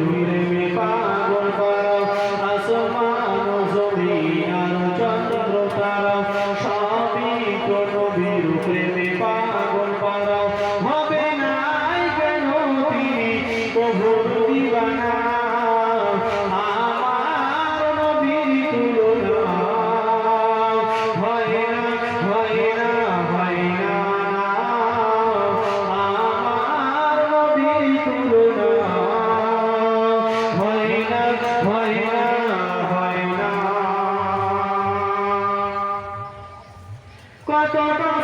তুই রে পাগল পা কত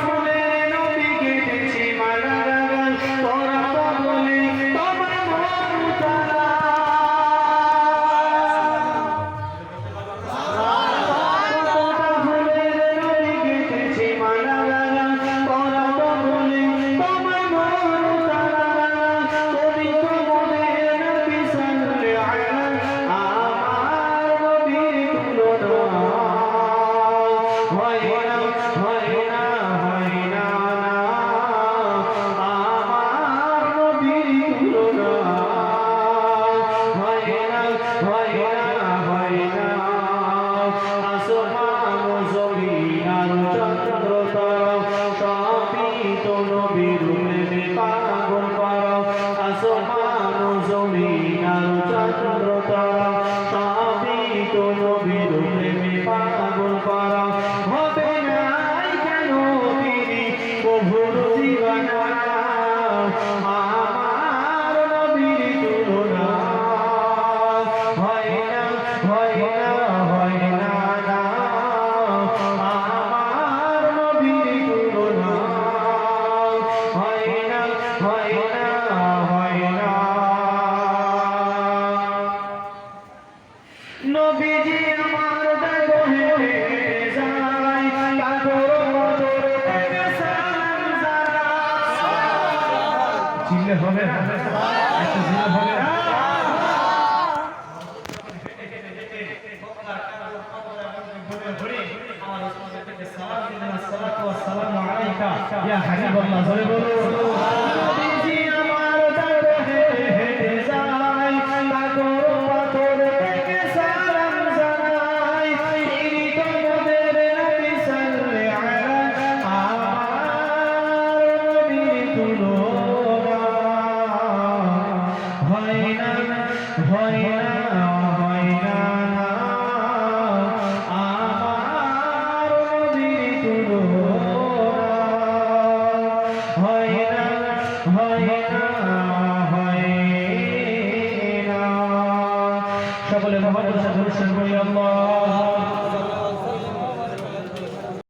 চন্দ্র তারা তাপিত নবীর প্রেমে পাগল পারা আসমান জমিন আর চন্দ্র তারা তাপিত নবীর প্রেমে পাগল পারা হবে না কেন তিনি প্রভুর জীবন চিনলে হবে একটা জিনিস হবে সালাম আলাইকা। ইয়া হাবিবাল্লাহ বলে বলো হয় না। হয় না আমার নদীর তুলনা হয় সকলে মহাপ্রসাদ অনুষ্ঠান করি